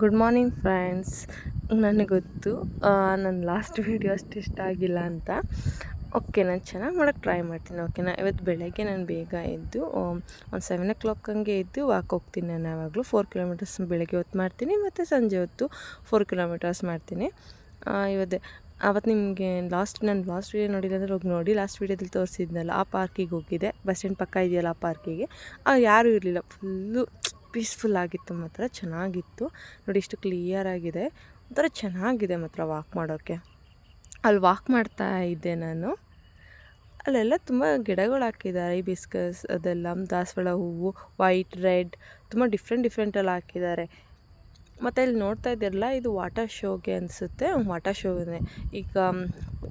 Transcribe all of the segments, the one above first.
Good morning friends ನನಗೆ ಗೊತ್ತು ನನ್ನ ಲಾಸ್ಟ್ ವೀಡಿಯೋ ಅಷ್ಟು ಇಷ್ಟ ಆಗಿಲ್ಲ ಅಂತ. ಓಕೆ ನಾನು ಚೆನ್ನಾಗಿ ಮಾಡೋಕ್ಕೆ ಟ್ರೈ ಮಾಡ್ತೀನಿ ಓಕೆನಾ ಇವತ್ತು ಬೆಳಗ್ಗೆ ನಾನು ಬೇಗ ಎದ್ದು ಒಂದು ಸೆವೆನ್ ಓ ಕ್ಲಾಕ್ ಹಂಗೆ ಎದ್ದು ವಾಕ್ ಹೋಗ್ತೀನಿ ನಾನು ಯಾವಾಗಲೂ. ಫೋರ್ ಕಿಲೋಮೀಟರ್ಸ್ ಬೆಳಗ್ಗೆ ಹೊತ್ತು ಮಾಡ್ತೀನಿ, ಮತ್ತು ಸಂಜೆ ಹೊತ್ತು ಫೋರ್ ಕಿಲೋಮೀಟರ್ಸ್ ಮಾಡ್ತೀನಿ. ಇವತ್ತು ಅವತ್ತು ನಿಮಗೆ ಲಾಸ್ಟ್ ನಾನು ಲಾಸ್ಟ್ ವೀಡಿಯೋ ನೋಡಿಲ್ಲ ಅಂದರೆ ಹೋಗಿ ನೋಡಿ. ಲಾಸ್ಟ್ ವೀಡಿಯೋದಲ್ಲಿ ತೋರಿಸಿದ್ನಲ್ಲ, ಆ ಪಾರ್ಕಿಗೆ ಹೋಗಿದ್ದೆ. ಬಸ್ ಸ್ಟ್ಯಾಂಡ್ ಪಕ್ಕ ಇದೆಯಲ್ಲ ಆ ಪಾರ್ಕಿಗೆ ಯಾರೂ ಇರಲಿಲ್ಲ ಫುಲ್ಲು ಪೀಸ್ಫುಲ್ ಆಗಿತ್ತು ಮಾತ್ರ, ಚೆನ್ನಾಗಿತ್ತು. ನೋಡಿ ಇಷ್ಟು ಕ್ಲಿಯರ್ ಆಗಿದೆ. ಒಂಥರ ಚೆನ್ನಾಗಿದೆ ಮಾತ್ರ ವಾಕ್ ಮಾಡೋಕ್ಕೆ ಅಲ್ಲಿ ವಾಕ್ ಮಾಡ್ತಾ ಇದ್ದೆ ನಾನು. ಅಲ್ಲೆಲ್ಲ ತುಂಬ ಗಿಡಗಳು ಹಾಕಿದ್ದಾರೆ ಈ ಬಿಸ್ಕಸ್ ಅದೆಲ್ಲ, ದಾಸವಾಳ ಹೂವು ವೈಟ್ ರೆಡ್ ತುಂಬ ಡಿಫ್ರೆಂಟ್ ಡಿಫ್ರೆಂಟಲ್ಲಿ ಹಾಕಿದ್ದಾರೆ. ಮತ್ತು ಇಲ್ಲಿ ನೋಡ್ತಾ ಇದ್ದೀರಲ್ಲ, ಇದು ವಾಟರ್ ಶೋಗೆ ಅನಿಸುತ್ತೆ. ವಾಟರ್ ಶೋನೇ. ಈಗ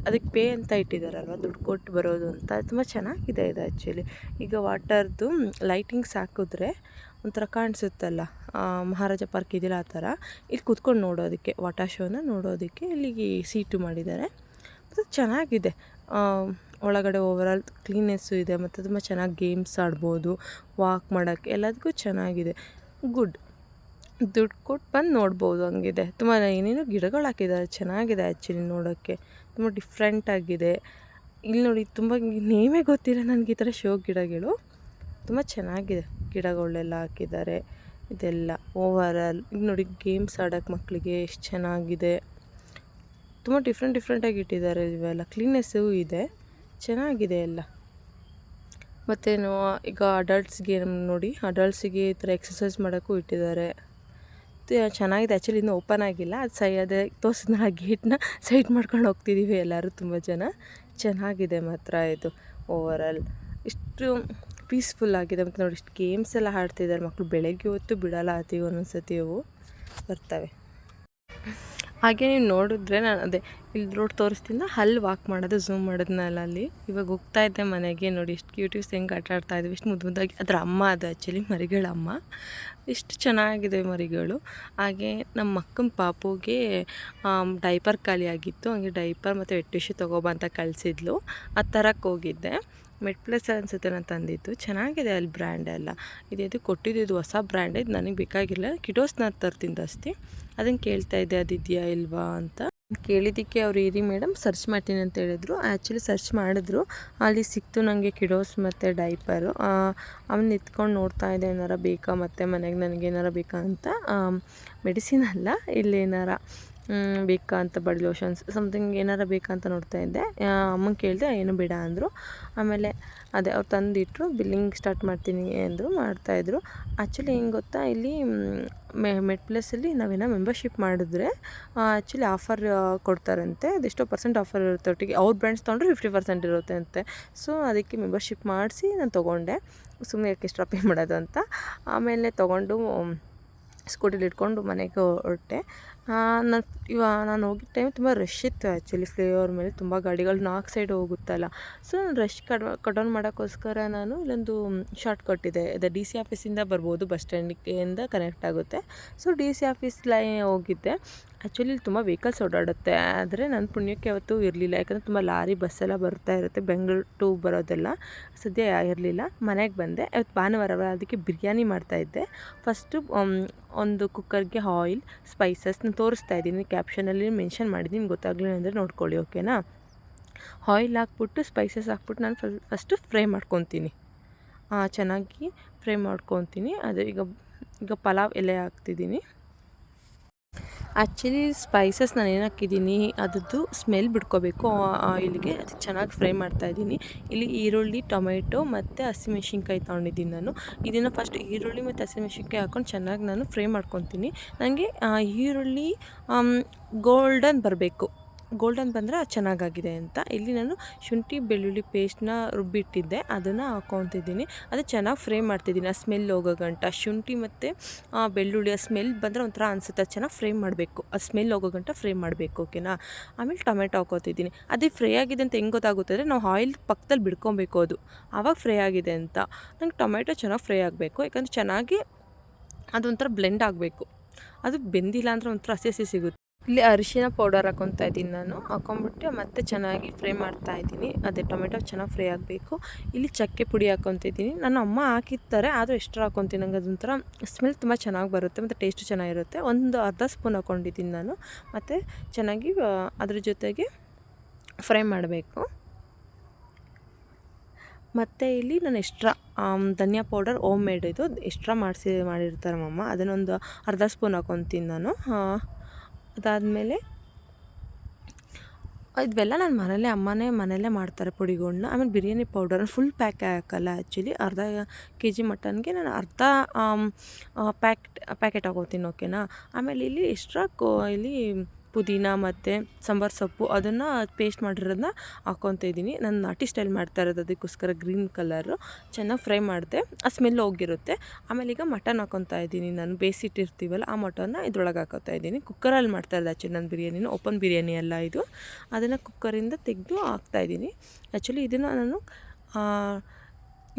ಅದಕ್ಕೆ ಪೇ ಅಂತ ಇಟ್ಟಿದ್ದಾರಲ್ವ ದುಡ್ಡು ಕೊಟ್ಟು ಬರೋದು ಅಂತ. ತುಂಬ ಚೆನ್ನಾಗಿದೆ ಇದು ಆ್ಯಕ್ಚುಲಿ ಈಗ ವಾಟರ್ದು ಲೈಟಿಂಗ್ಸ್ ಹಾಕಿದ್ರೆ ಒಂಥರ ಕಾಣಿಸುತ್ತಲ್ಲ. ಮಹಾರಾಜ ಪಾರ್ಕ್ ಇದೆಯಲ್ಲ ಆ ಥರ. ಇಲ್ಲಿ ಕೂತ್ಕೊಂಡು ನೋಡೋದಕ್ಕೆ ವಾಟರ್ ಶೋನ ನೋಡೋದಕ್ಕೆ ಇಲ್ಲಿಗೆ ಸೀಟು ಮಾಡಿದ್ದಾರೆ. ಮತ್ತು ಚೆನ್ನಾಗಿದೆ. ಒಳಗಡೆ ಓವರಾಲ್ ಕ್ಲೀನೆಸ್ಸು ಇದೆ, ಮತ್ತು ತುಂಬ ಚೆನ್ನಾಗಿ ಗೇಮ್ಸ್ ಆಡ್ಬೋದು ವಾಕ್ ಮಾಡೋಕ್ಕೆ, ಎಲ್ಲದಕ್ಕೂ ಚೆನ್ನಾಗಿದೆ. ಗುಡ್ ದುಡ್ಡು ಕೊಟ್ಟು ಬಂದು ನೋಡ್ಬೋದು ಹಂಗಿದೆ. ತುಂಬ ಏನೇನು ಗಿಡಗಳು ಹಾಕಿದ್ದಾರೆ ಚೆನ್ನಾಗಿದೆ ಆ್ಯಕ್ಚುಲಿ ನೋಡೋಕ್ಕೆ. ತುಂಬ ಡಿಫ್ರೆಂಟಾಗಿದೆ ಇಲ್ಲಿ ನೋಡಿ, ತುಂಬ ನೇಮೇ ಗೊತ್ತಿಲ್ಲ ನನಗೆ ಈ ಥರ ಶೋ ಗಿಡಗಳು. ತುಂಬ ಚೆನ್ನಾಗಿದೆ ಗಿಡಗಳೆಲ್ಲ ಹಾಕಿದ್ದಾರೆ. ಇದೆಲ್ಲ ಓವರಾಲ್ ಈಗ ನೋಡಿ ಗೇಮ್ಸ್ ಆಡೋಕ್ಕೆ ಮಕ್ಕಳಿಗೆ ಎಷ್ಟು ಚೆನ್ನಾಗಿದೆ. ತುಂಬ ಡಿಫ್ರೆಂಟ್ ಡಿಫ್ರೆಂಟಾಗಿ ಇಟ್ಟಿದ್ದಾರೆ ಇವೆಲ್ಲ. ಕ್ಲೀನೆಸ್ಸು ಇದೆ. ಚೆನ್ನಾಗಿದೆ ಎಲ್ಲ. ಮತ್ತೇನು, ಈಗ ಅಡಲ್ಟ್ಸ್ಗೆ ನೋಡಿ ಅಡಲ್ಟ್ಸಿಗೆ ಈ ಥರ ಎಕ್ಸಸೈಸ್ ಮಾಡೋಕ್ಕೂ ಇಟ್ಟಿದ್ದಾರೆ. ಚೆನ್ನಾಗಿದೆ. ಆ್ಯಕ್ಚುಲಿ ಇನ್ನೂ ಓಪನ್ ಆಗಿಲ್ಲ. ಅದು ಸೈ, ಅದೇ ತೋರಿಸಿದ್ನ ಆ ಗೇಟ್ನ ಸೈಡ್ ಮಾಡ್ಕೊಂಡು ಹೋಗ್ತಿದ್ದೀವಿ ಎಲ್ಲರೂ ತುಂಬ ಜನ. ಚೆನ್ನಾಗಿದೆ ಮಾತ್ರ ಇದು ಓವರಾಲ್ ಇಷ್ಟು ಪೀಸ್ಫುಲ್ ಆಗಿದೆ. ಮತ್ತು ನೋಡಿ ಇಷ್ಟು ಗೇಮ್ಸ್ ಎಲ್ಲ ಆಡ್ತಿದ್ದಾರೆ ಮಕ್ಕಳು ಬೆಳಗ್ಗೆ ಹೊತ್ತು ಬಿಡಲ್ಲ ಆತೀವಿ ಒಂದೊಂದು ಸತಿ ಅವು. ಬರ್ತವೆ. ಹಾಗೆ ನೀವು ನೋಡಿದ್ರೆ ನಾನು ಅದೇ ಇಲ್ಲಿ ರೋಡ್ ತೋರಿಸ್ತಿಂದ ಅಲ್ಲಿ ವಾಕ್ ಮಾಡೋದು ಝೂಮ್ ಮಾಡೋದ್ನಲ್ಲ ಅಲ್ಲಿ. ಇವಾಗ ಹೋಗ್ತಾ ಇದ್ದೆ ಮನೆಗೆ ನೋಡಿ ಎಷ್ಟು ಕ್ಯೂಟಿವ್ಸ್ ಹೆಂಗೆ ಆಟ ಆಡ್ತಾ ಇದ್ವಿ. ಇಷ್ಟು ಮುದ್ದು ಮುದ್ದಾಗಿ ಅದ್ರ ಅಮ್ಮ ಅದು ಆ್ಯಕ್ಚುಲಿ ಮರಿಗಳ ಅಮ್ಮ. ಎಷ್ಟು ಚೆನ್ನಾಗಿದೆ ಮರಿಗಳು. ಹಾಗೆ ನಮ್ಮ ಅಕ್ಕನ ಪಾಪುಗೆ ಡೈಪರ್ ಖಾಲಿ ಆಗಿತ್ತು. ಹಂಗೆ ಡೈಪರ್ ಮತ್ತು ವೆಟ್ ಟಿಶ್ಯೂ ಅಂತ ಕಳಿಸಿದ್ಲು. ಆ ಥರಕ್ಕೆ ಹೋಗಿದ್ದೆ. ಮೆಡ್ ಪ್ಲಸ್ ಅನಿಸುತ್ತೆ ನಾನು ತಂದಿದ್ದು. ಚೆನ್ನಾಗಿದೆ ಅಲ್ಲಿ ಬ್ರ್ಯಾಂಡ್ ಎಲ್ಲ. ಇದು ಕೊಟ್ಟಿದ್ದು ಹೊಸ ಬ್ರ್ಯಾಂಡ್. ಇದು ನನಗೆ ಬೇಕಾಗಿಲ್ಲ. ಕಿಡೋಸ್ ನಾನು ತರ್ತೀನಿ ಜಾಸ್ತಿ ಅದನ್ನು ಕೇಳ್ತಾ ಇದ್ದೆ ಅದಿದೆಯಾ ಇಲ್ವಾ? ಅಂತ. ಕೇಳಿದ್ದಕ್ಕೆ ಅವ್ರು, ಇರಿ ಮೇಡಮ್ ಸರ್ಚ್ ಮಾಡ್ತೀನಿ ಅಂತ ಹೇಳಿದ್ರು. ಆ್ಯಕ್ಚುಲಿ ಸರ್ಚ್ ಮಾಡಿದ್ರು. ಅಲ್ಲಿ ಸಿಕ್ತು ನನಗೆ ಕಿಡೋಸ್ ಮತ್ತು ಡೈಪರು. ಅವನ್ನ ಎತ್ಕೊಂಡು ನೋಡ್ತಾ ಇದ್ದೆ, ಏನಾರ ಬೇಕಾ ಮತ್ತು ಮನೆಗೆ? ನನಗೆ ಏನಾರ ಬೇಕಾ? ಅಂತ. ಮೆಡಿಸಿನ್ ಅಲ್ಲ ಇಲ್ಲೇನಾರ ಬೇಕಾ ಅಂತ ಬಾಡಿ ಲೋಷನ್ಸ್ ಸಮಥಿಂಗ್ ಏನಾರ ಬೇಕಾ ಅಂತ ನೋಡ್ತಾ ಇದ್ದೆ. ಅಮ್ಮನ ಕೇಳಿದೆ, ಏನು ಬೇಡ ಅಂದರು. ಆಮೇಲೆ ಅದೇ ಅವ್ರು ತಂದಿಟ್ಟರು ಬಿಲ್ಲಿಂಗ್ ಸ್ಟಾರ್ಟ್ ಮಾಡ್ತೀನಿ ಅಂದರು ಮಾಡ್ತಾಯಿದ್ರು ಆ್ಯಕ್ಚುಲಿ ಹೆಂಗೆ ಗೊತ್ತಾ, ಇಲ್ಲಿ ಮೆ ಮೆಡ್ ಪ್ಲಸ್ಸಲ್ಲಿ ನಾವೇನೋ ಮೆಂಬರ್ಶಿಪ್ ಮಾಡಿದ್ರೆ ಆ್ಯಕ್ಚುಲಿ ಆಫರ್ ಕೊಡ್ತಾರಂತೆ. ಅದೆಷ್ಟೋ ಪರ್ಸೆಂಟ್ ಆಫರ್ ಇರುತ್ತೆ ಒಟ್ಟಿಗೆ. ಅವ್ರ ಬ್ರ್ಯಾಂಡ್ಸ್ ತೊಗೊಂಡ್ರೆ ಫಿಫ್ಟಿ ಪರ್ಸೆಂಟ್ ಇರುತ್ತೆ ಅಂತೆ. ಸೊ ಅದಕ್ಕೆ ಮೆಂಬರ್ಶಿಪ್ ಮಾಡಿಸಿ ನಾನು ತೊಗೊಂಡೆ. ಸುಮ್ಮನೆ ಯಾಕೆ ಎಕ್ಸ್ಟ್ರಾ ಪೇ ಮಾಡೋದು ಅಂತ. ಆಮೇಲೆ ತೊಗೊಂಡು ಸ್ಕೂಟಿಲಿ ಇಟ್ಕೊಂಡು ಮನೆಗೆ ಹೊರಟೆ. ನಾನು ಇವಾಗ ನಾನು ಹೋಗಿದ್ದ ಟೈಮ್ ತುಂಬ ರಶ್ ಇತ್ತು ಆ್ಯಕ್ಚುಲಿ ಫ್ಲೇವರ್ ಮೇಲೆ. ತುಂಬ ಗಾಡಿಗಳು ನಾಲ್ಕು ಸೈಡ್ ಹೋಗುತ್ತಲ್ಲ. ಸೊ ನಾನು ರಶ್ ಕಡ ಕಟ್ ಮಾಡೋಕ್ಕೋಸ್ಕರ ನಾನು ಇಲ್ಲೊಂದು ಶಾರ್ಟ್ ಕಟ್ ಇದೆ. ಅದೇ ಡಿ ಸಿ ಆಫೀಸಿಂದ ಬರ್ಬೋದು ಬಸ್ ಸ್ಟ್ಯಾಂಡಿಂದ ಕನೆಕ್ಟ್ ಆಗುತ್ತೆ. ಸೊ ಡಿ ಸಿ ಆಫೀಸ್ ಲೈ ಹೋಗಿದ್ದೆ. ಆ್ಯಕ್ಚುಲಿ ಇಲ್ಲಿ ತುಂಬ ವೆಹಿಕಲ್ಸ್ ಓಡಾಡುತ್ತೆ. ಆದರೆ ನನ್ನ ಪುಣ್ಯಕ್ಕೆ ಅವತ್ತು ಇರಲಿಲ್ಲ. ಯಾಕಂದರೆ ತುಂಬ ಲಾರಿ ಬಸ್ಸೆಲ್ಲ ಬರ್ತಾ ಇರುತ್ತೆ. ಬೆಂಗಳೂರು ಟು ಬರೋದೆಲ್ಲ ಸದ್ಯ ಇರಲಿಲ್ಲ. ಮನೆಗೆ ಬಂದೆ. ಅವತ್ತು ಭಾನುವಾರ ಅದಕ್ಕೆ ಬಿರಿಯಾನಿ ಮಾಡ್ತಾಯಿದ್ದೆ ಫಸ್ಟು ಒಂದು ಕುಕ್ಕರ್ಗೆ ಆಯಿಲ್ ಸ್ಪೈಸಸ್ ನಾನು ತೋರಿಸ್ತಾ ಇದ್ದೀನಿ. ಕ್ಯಾಪ್ಷನಲ್ಲಿ ಮೆನ್ಷನ್ ಮಾಡಿದ್ದೀನಿ. ಗೊತ್ತಾಗಲಿಲ್ಲ ಅಂದರೆ ನೋಡ್ಕೊಳ್ಳಿ ಓಕೆನಾ ಆಯಿಲ್ ಹಾಕ್ಬಿಟ್ಟು ಸ್ಪೈಸಸ್ ಹಾಕ್ಬಿಟ್ಟು ನಾನು ಫಸ್ಟು ಫ್ರೈ ಮಾಡ್ಕೊತೀನಿ. ಚೆನ್ನಾಗಿ ಫ್ರೈ ಮಾಡ್ಕೊತೀನಿ. ಅದು ಈಗ ಈಗ ಪಲಾವ್ ಎಲೆ ಹಾಕ್ತಿದ್ದೀನಿ. ಆ್ಯಕ್ಚುಲಿ ಸ್ಪೈಸಸ್ ನಾನು ಏನು ಹಾಕಿದ್ದೀನಿ ಅದರದ್ದು ಸ್ಮೆಲ್ ಬಿಡ್ಕೋಬೇಕು ಆಯಿಲ್ಗೆ ಅದು ಚೆನ್ನಾಗಿ ಫ್ರೈ ಮಾಡ್ತಾಯಿದ್ದೀನಿ ಇಲ್ಲಿ ಈರುಳ್ಳಿ, ಟೊಮೆಟೊ ಮತ್ತು ಹಸಿಮೆಣ್ಸಿನ್ಕಾಯಿ ತೊಗೊಂಡಿದ್ದೀನಿ ನಾನು. ಇದನ್ನು ಫಸ್ಟ್ ಈರುಳ್ಳಿ ಮತ್ತು ಹಸಿಮೆಣ್ಸಿನ್ಕಾಯಿ ಹಾಕ್ಕೊಂಡು ಚೆನ್ನಾಗಿ ನಾನು ಫ್ರೈ ಮಾಡ್ಕೊತೀನಿ. ನನಗೆ ಈರುಳ್ಳಿ ಗೋಲ್ಡನ್ ಬರಬೇಕು. ಗೋಲ್ಡನ್ ಬಂದರೆ ಚೆನ್ನಾಗಾಗಿದೆ ಅಂತ. ಇಲ್ಲಿ ನಾನು ಶುಂಠಿ, ಬೆಳ್ಳುಳ್ಳಿ ಪೇಸ್ಟ್ನ ರುಬ್ಬಿಟ್ಟಿದ್ದೆ. ಅದನ್ನು ಹಾಕೊತಿದ್ದೀನಿ. ಅದು ಚೆನ್ನಾಗಿ ಫ್ರೈ ಮಾಡ್ತಿದ್ದೀನಿ. ಆ ಸ್ಮೆಲ್ ಹೋಗೋ ಗಂಟ. ಶುಂಠಿ ಮತ್ತು ಬೆಳ್ಳುಳ್ಳಿ, ಆ ಸ್ಮೆಲ್ ಬಂದರೆ ಒಂಥರ ಅನಿಸುತ್ತೆ. ಚೆನ್ನಾಗಿ ಫ್ರೈ ಮಾಡಬೇಕು. ಆ ಸ್ಮೆಲ್ ಹೋಗೋ ಗಂಟ ಫ್ರೈ ಮಾಡಬೇಕು ಓಕೆನಾ ಆಮೇಲೆ ಟೊಮೆಟೊ ಹಾಕೋತಿದ್ದೀನಿ. ಅದೇ ಫ್ರೈ ಆಗಿದೆ ಅಂತ ಹೆಂಗೆ ಗೊತ್ತಾಗುತ್ತೆ ಅಂದರೆ ನಾವು ಆಯಿಲ್ ಪಕ್ಕದಲ್ಲಿ ಬಿಡ್ಕೊಬೇಕು ಅದು. ಆವಾಗ ಫ್ರೈ ಆಗಿದೆ ಅಂತ. ನಂಗೆ ಟೊಮೆಟೊ ಚೆನ್ನಾಗಿ ಫ್ರೈ ಆಗಬೇಕು. ಯಾಕಂದರೆ ಚೆನ್ನಾಗಿ ಅದೊಂಥರ ಬ್ಲೆಂಡ್ ಆಗಬೇಕು. ಅದು ಬೆಂದಿಲ್ಲ ಅಂದರೆ ಒಂಥರ ಹಸಿ ಹಸಿ ಸಿಗುತ್ತೆ. ಇಲ್ಲಿ ಅರಿಶಿನ ಪೌಡರ್ ಹಾಕೊತಾ ಇದ್ದೀನಿ ನಾನು. ಹಾಕೊಂಬಿಟ್ಟು ಮತ್ತೆ ಚೆನ್ನಾಗಿ ಫ್ರೈ ಮಾಡ್ತಾ ಇದ್ದೀನಿ. ಅದೇ ಟೊಮೆಟೊ ಚೆನ್ನಾಗಿ ಫ್ರೈ ಆಗಬೇಕು. ಇಲ್ಲಿ ಚಕ್ಕೆ ಪುಡಿ ಹಾಕೊತಿದ್ದೀನಿ ನನ್ನ ಅಮ್ಮ ಹಾಕಿರ್ತಾರೆ, ಆದರೂ ಎಷ್ಟು ಹಾಕೊತೀನಿ. ನಂಗೆ ಅದೊಂಥರ ಸ್ಮೆಲ್ ತುಂಬ ಚೆನ್ನಾಗಿ ಬರುತ್ತೆ ಮತ್ತು ಟೇಸ್ಟ್ ಚೆನ್ನಾಗಿರುತ್ತೆ. ಒಂದು ಅರ್ಧ ಸ್ಪೂನ್ ಹಾಕೊಂಡಿದ್ದೀನಿ ನಾನು. ಮತ್ತು ಚೆನ್ನಾಗಿ ಅದ್ರ ಜೊತೆಗೆ ಫ್ರೈ ಮಾಡಬೇಕು. ಮತ್ತು ಇಲ್ಲಿ ನಾನು ಎಕ್ಸ್ಟ್ರಾ ಧನಿಯಾ ಪೌಡರ್ ಓಮ್ ಮೇಡ್ ಇದು. ಎಕ್ಸ್ಟ್ರಾ ಮಾಡಿಸಿ, ಮಾಡಿರ್ತಾರೆ ಮಮ್ಮ ಅದನ್ನೊಂದು ಅರ್ಧ ಸ್ಪೂನ್ ಹಾಕೊತೀನಿ ನಾನು. ಅದಾದಮೇಲೆ ಇದೆಲ್ಲ ನಾನು ಮನೇಲೇ ಅಮ್ಮನೇ ಮನೇಲೇ ಮಾಡ್ತಾರೆ ಪುಡಿಗಳನ್ನ ಆಮೇಲೆ ಬಿರಿಯಾನಿ ಪೌಡರ್ ಫುಲ್ ಪ್ಯಾಕ್ ಹಾಕಲ್ಲ ಆ್ಯಕ್ಚುಲಿ ಅರ್ಧ ಕೆ ಜಿ ಮಟನ್ಗೆ ನಾನು ಅರ್ಧ ಪ್ಯಾಕ್ ಪ್ಯಾಕೆಟ್ ಹಾಕೋತೀನಿ ಓಕೆನಾ ಆಮೇಲೆ ಇಲ್ಲಿ ಎಕ್ಸ್ಟ್ರಾ ಕೋ ಇಲ್ಲಿ ಪುದೀನ ಮತ್ತು ಸಾಂಬಾರು ಸೊಪ್ಪು ಅದನ್ನು ಪೇಸ್ಟ್ ಮಾಡಿರೋದನ್ನ ಹಾಕ್ಕೊತ ಇದ್ದೀನಿ. ನಾನು ನಾಟಿ ಸ್ಟೈಲ್ ಮಾಡ್ತಾ ಇರೋದು ಅದಕ್ಕೋಸ್ಕರ ಗ್ರೀನ್ ಕಲರು ಚೆನ್ನಾಗಿ ಫ್ರೈ ಮಾಡಿದೆ. ಆ ಸ್ಮೆಲ್ ಹೋಗಿರುತ್ತೆ. ಆಮೇಲೆ ಈಗ ಮಟನ್ ಹಾಕೊತಾ ಇದ್ದೀನಿ ನಾನು. ಬೇಯಿಸಿಟ್ಟಿರ್ತೀವಲ್ಲ ಆ ಮಟನ್ನ ಇದ್ರೊಳಗೆ ಹಾಕೋತಾ ಇದ್ದೀನಿ. ಕುಕ್ಕರಲ್ಲಿ ಮಾಡ್ತಾ ಇರೋದು ಆ್ಯಕ್ಚುಲಿ ನನ್ನ ಬಿರಿಯಾನಿನ ಓಪನ್ ಬಿರಿಯಾನಿ ಅಲ್ಲ ಇದು. ಅದನ್ನು ಕುಕ್ಕರಿಂದ ತೆಗೆದು ಹಾಕ್ತಾಯಿದ್ದೀನಿ ಆ್ಯಕ್ಚುಲಿ ಇದನ್ನು ನಾನು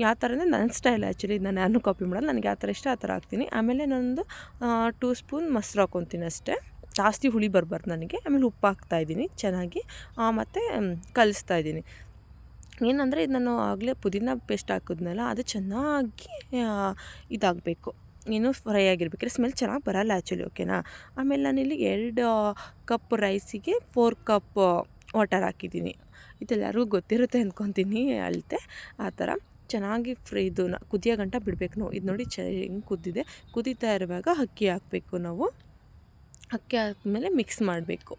ಯಾವ ಥರ ಅಂದರೆ ನನ್ನ ಸ್ಟೈಲ್ ಆ್ಯಕ್ಚುಲಿ ನಾನು ಯಾರನ್ನೂ ಕಾಪಿ ಮಾಡಲ್ಲ. ನನಗೆ ಯಾವ ಥರ ಇಷ್ಟ ಆ ಥರ ಹಾಕ್ತೀನಿ. ಆಮೇಲೆ ನಂದು ಟೂ ಸ್ಪೂನ್ ಮೊಸರು ಹಾಕ್ಕೊತೀನಿ ಅಷ್ಟೇ. ಜಾಸ್ತಿ ಹುಳಿ ಬರಬಾರ್ದು ನನಗೆ. ಆಮೇಲೆ ಉಪ್ಪು ಹಾಕ್ತಾಯಿದ್ದೀನಿ ಚೆನ್ನಾಗಿ. ಮತ್ತು ಕಲಿಸ್ತಾ ಇದ್ದೀನಿ. ಏನಂದರೆ ಇದು ನಾನು ಆಗಲೇ ಪುದೀನ ಪೇಸ್ಟ್ ಹಾಕಿದ್ನಲ್ಲ, ಅದು ಚೆನ್ನಾಗಿ ಇದಾಗಬೇಕು. ಏನು ಫ್ರೈ ಆಗಿರ್ಬೇಕಾದ್ರೆ ಸ್ಮೆಲ್ ಚೆನ್ನಾಗಿ ಬರಲ್ಲ ಆ್ಯಕ್ಚುಲಿ ಓಕೆನಾ? ಆಮೇಲೆ ನಾನಿಲ್ಲಿ ಎರಡು ಕಪ್ ರೈಸಿಗೆ ಫೋರ್ ಕಪ್ ವಾಟರ್ ಹಾಕಿದ್ದೀನಿ. ಇದೆಲ್ಲರಿಗೂ ಗೊತ್ತಿರುತ್ತೆ ಅಂದ್ಕೊತೀನಿ ಅಳತೆ. ಆ ಥರ ಚೆನ್ನಾಗಿ ಫ್ರೈ ಇದು ಕುದಿಯೋ ಗಂಟ ಬಿಡಬೇಕು ನಾವು. ಇದು ನೋಡಿ ಚ ಹೆಂಗೆ ಕುದ್ದಿದೆ. ಕುದೀತಾ ಇರುವಾಗ ಅಕ್ಕಿ ಹಾಕಬೇಕು ನಾವು. ಅಕ್ಕಿ ಆದಮೇಲೆ ಮಿಕ್ಸ್ ಮಾಡಬೇಕು.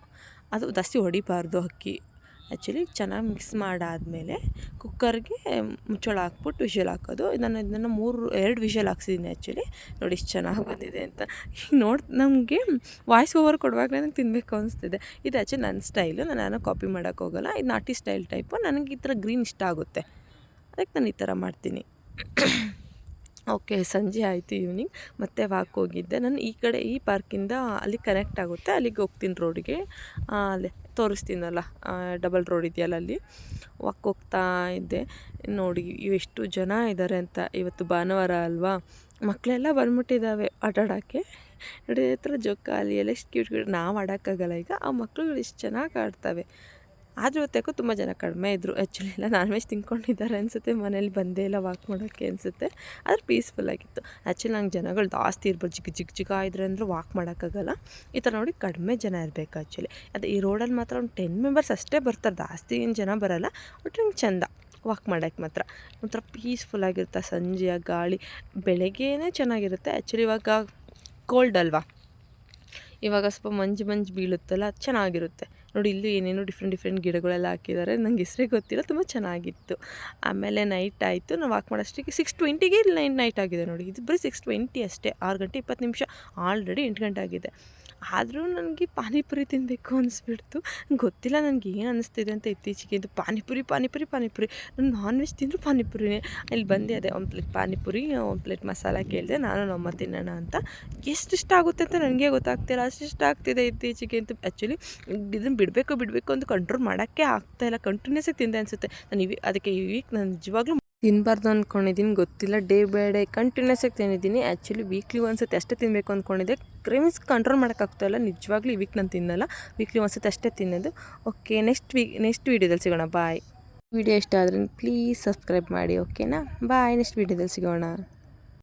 ಅದು ಜಾಸ್ತಿ ಹೊಡಿಬಾರ್ದು ಅಕ್ಕಿ. ಆ್ಯಕ್ಚುಲಿ ಚೆನ್ನಾಗಿ ಮಿಕ್ಸ್ ಮಾಡಾದಮೇಲೆ ಕುಕ್ಕರ್ಗೆ ಮುಚ್ಚಳ ಹಾಕ್ಬಿಟ್ಟು ವಿಷಲ್ ಹಾಕೋದು. ನಾನು ಇದನ್ನು ಮೂರು, ಎರಡು ವಿಷಲ್ ಹಾಕ್ಸಿದ್ದೀನಿ ಆ್ಯಕ್ಚುಲಿ ನೋಡಿ ಇಷ್ಟು ಚೆನ್ನಾಗಿ ಬಂದಿದೆ ಅಂತ. ಈಗ ನೋಡಿ, ನಮಗೆ ವಾಯ್ಸ್ ಓವರ್ ಕೊಡುವಾಗ ನನಗೆ ತಿನ್ನಬೇಕು ಅನಿಸ್ತಿದೆ. ಇದು ಆ್ಯಕ್ಚುಲಿ ನನ್ನ ಸ್ಟೈಲು ನಾನು ನಾನು ಕಾಪಿ ಮಾಡೋಕ್ಕೆ ಹೋಗಲ್ಲ. ಇದು ನಾಟಿ ಸ್ಟೈಲ್ ಟೈಪು ನನಗೆ ಈ ಥರ ಗ್ರೀನ್ ಇಷ್ಟ ಆಗುತ್ತೆ. ಅದಕ್ಕೆ ನಾನು ಈ ಥರ ಮಾಡ್ತೀನಿ. ಓಕೆ, ಸಂಜೆ ಆಯಿತು ಈವ್ನಿಂಗ್ ಮತ್ತೆ ವಾಕ್ ಹೋಗಿದ್ದೆ. ನಾನು ಈ ಕಡೆ, ಈ ಪಾರ್ಕಿಂದ ಅಲ್ಲಿ ಕನೆಕ್ಟ್ ಆಗುತ್ತೆ. ಅಲ್ಲಿಗೆ ಹೋಗ್ತೀನಿ ರೋಡಿಗೆ ಅಲ್ಲೇ ತೋರಿಸ್ತೀನಲ್ಲ ಡಬಲ್ ರೋಡ್ ಇದೆಯಲ್ಲ ಅಲ್ಲಿ. ವಾಕ್ ಹೋಗ್ತಾ ಇದ್ದೆ. ನೋಡಿ ಎಷ್ಟು ಜನ ಇದ್ದಾರೆ ಅಂತ. ಇವತ್ತು ಭಾನುವಾರ ಅಲ್ವಾ? ಮಕ್ಕಳೆಲ್ಲ ಬಂದ್ಬಿಟ್ಟಿದ್ದಾವೆ ಆಟಾಡೋಕ್ಕೆ ನೋಡಿ ಹತ್ರ ಜೋಕಾಲಿ ಎಲ್ಲ, ಎಷ್ಟು ಕ್ಯೂಟ್ ಕ್ಯೂಟ್ ನಾವು ಆಡೋಕ್ಕಾಗಲ್ಲ ಈಗ. ಆ ಮಕ್ಕಳುಗಳು ಎಷ್ಟು ಚೆನ್ನಾಗಿ ಆಡ್ತವೆ. ಆದರೂ ಹೊತ್ತಕ್ಕೂ ತುಂಬ ಜನ ಕಡಿಮೆ ಇದ್ದರು ಆ್ಯಕ್ಚುಲಿ ಎಲ್ಲ ನಾನ್ ವೆಜ್ ತಿನ್ಕೊಂಡಿದ್ದಾರೆ ಅನಿಸುತ್ತೆ. ಮನೇಲಿ ಬಂದೇ ಇಲ್ಲ ವಾಕ್ ಮಾಡೋಕ್ಕೆ ಅನಿಸುತ್ತೆ. ಪೀಸ್ಫುಲ್ ಆಗಿತ್ತು. ಆ್ಯಕ್ಚುಲಿ ನಂಗೆ ಜನಗಳು ಜಾಸ್ತಿ ಇರ್ಬೋದು. ಜಿಗ್ ಜಿಗ್ ಜಿಗ ಇದ್ರೆ ಅಂದ್ರೆ ವಾಕ್ ಮಾಡೋಕ್ಕಾಗಲ್ಲ. ಈ ಥರ ನೋಡಿ ಕಡಿಮೆ ಜನ ಇರಬೇಕು ಆ್ಯಕ್ಚುಲಿ ಅದು ಈ ರೋಡಲ್ಲಿ ಮಾತ್ರ ಒಂದು ಟೆನ್ ಮೆಂಬರ್ಸ್ ಅಷ್ಟೇ ಬರ್ತಾರೆ. ಜಾಸ್ತಿ ಏನು ಜನ ಬರೋಲ್ಲ. ಒಟ್ಟು ನಂಗೆ ಚೆಂದ ವಾಕ್ ಮಾಡೋಕ್ಕೆ ಮಾತ್ರ. ಒಂಥರ ಪೀಸ್ಫುಲ್ಲಾಗಿರುತ್ತೆ ಸಂಜೆಯ ಗಾಳಿ ಬೆಳಗ್ಗೆನೇ ಚೆನ್ನಾಗಿರುತ್ತೆ. ಆ್ಯಕ್ಚುಲಿ ಇವಾಗ ಕೋಲ್ಡ್ ಅಲ್ವಾ? ಇವಾಗ ಸ್ವಲ್ಪ ಮಂಜು ಮಂಜು ಬೀಳುತ್ತಲ್ಲ, ಚೆನ್ನಾಗಿರುತ್ತೆ. ನೋಡಿ, ಇಲ್ಲೂ ಏನೇನೋ ಡಿಫ್ರೆಂಟ್ ಡಿಫ್ರೆಂಟ್ ಗಿಡಗಳೆಲ್ಲ ಹಾಕಿದ್ದಾರೆ. ನಂಗೆ ಹೆಸರೇ ಗೊತ್ತಿಲ್ಲ, ತುಂಬ ಚೆನ್ನಾಗಿತ್ತು. ಆಮೇಲೆ ನೈಟ್ ಆಯಿತು. ನಾವು ವಾಕ್ ಮಾಡೋಷ್ಟಕ್ಕೆ ಸಿಕ್ಸ್ ಟ್ವೆಂಟಿಗೆ ಇಲ್ಲಿ ನೈಟ್ ಆಗಿದೆ ನೋಡಿ. ಇದು ಬರೀ ಸಿಕ್ಸ್ ಟ್ವೆಂಟಿ ಅಷ್ಟೇ. ಆರು ಗಂಟೆ ಇಪ್ಪತ್ತು ನಿಮಿಷ. ಆಲ್ರೆಡಿ ಎಂಟು ಗಂಟೆ ಆಗಿದೆ. ಆದರೂ ನನಗೆ ಪಾನಿಪುರಿ ತಿನ್ನಬೇಕು ಅನಿಸ್ಬಿಡ್ತು. ಗೊತ್ತಿಲ್ಲ ನನಗೆ ಏನು ಅನ್ನಿಸ್ತಿದೆ ಅಂತ ಇತ್ತೀಚೆಗೆ. ಇದು ಪಾನಿಪುರಿ ಪಾನಿಪುರಿ ಪಾನಿಪುರಿ. ನಾನು ನಾನ್ ವೆಜ್ ತಿಂದರೂ ಪಾನಿಪುರಿನೇ. ಇಲ್ಲಿ ಬಂದೆ ಅದೇ ಒಂದು ಪ್ಲೇಟ್ ಪಾನಿಪುರಿ ಒಂದು ಪ್ಲೇಟ್ ಮಸಾಲ ಕೇಳಿದೆ. ನಾನು ನಮ್ಮ ತಿನ್ನೋಣ ಅಂತ. ಎಷ್ಟು ಇಷ್ಟ ಆಗುತ್ತೆ ಅಂತ ನನಗೆ ಗೊತ್ತಾಗ್ತಿಲ್ಲ. ಅಷ್ಟು ಇಷ್ಟ ಆಗ್ತಿದೆ ಇತ್ತೀಚೆಗೆ ಅಂತ. ಆ್ಯಕ್ಚುಲಿ ಇದನ್ನು ಬಿಡಬೇಕು ಬಿಡಬೇಕು ಅಂತ ಕಂಟ್ರೋಲ್ ಮಾಡೋಕ್ಕೆ ಆಗ್ತಾಯಿಲ್ಲ ಕಂಟಿನ್ಯೂಸಾಗಿ ತಿಂದೆ ಅನಿಸುತ್ತೆ. ನಾನು ಇವಿ ಅದಕ್ಕೆ ಈ ವೀಕ್ ನಾನು ನಿಜವಾಗ್ಲೂ ತಿನ್ನಬಾರ್ದು ಅಂದ್ಕೊಂಡಿದ್ದೀನಿ ಗೊತ್ತಿಲ್ಲ. ಡೇ ಬೈ ಡೇ ಕಂಟಿನ್ಯೂಸ್ ಆಗಿ ತಿಂದಿದ್ದೀನಿ ಆ್ಯಕ್ಚುಲಿ ವೀಕ್ಲಿ ಒಂದ್ಸತಿ ಅಷ್ಟೇ ತಿನ್ನಬೇಕು ಅಂದ್ಕೊಂಡಿದ್ದೆ ಕ್ರೇವಿಂಗ್ಸ್ ಕಂಟ್ರೋಲ್ ಮಾಡೋಕ್ಕಾಗ್ತಾಯಿಲ್ಲ ನಿಜವಾಗ್ಲೂ ವೀಕ್ ನಾನು ತಿನ್ನಲ್ಲ. ವೀಕ್ಲಿ ಒಂದ್ಸತಿ ಅಷ್ಟೇ ತಿನ್ನೋದು. ಓಕೆ ನೆಕ್ಸ್ಟ್ ವೀಕ್ ನೆಕ್ಸ್ಟ್ ವೀಡಿಯೋದಲ್ಲಿ ಸಿಗೋಣ. ಬಾಯ್ ವಿಡಿಯೋ ಇಷ್ಟ ಆದರೆ ಪ್ಲೀಸ್ ಸಬ್ಸ್ಕ್ರೈಬ್ ಮಾಡಿ ಓಕೆನಾ ಬಾಯ್ ನೆಕ್ಸ್ಟ್ ವೀಡಿಯೋದಲ್ಲಿ ಸಿಗೋಣ.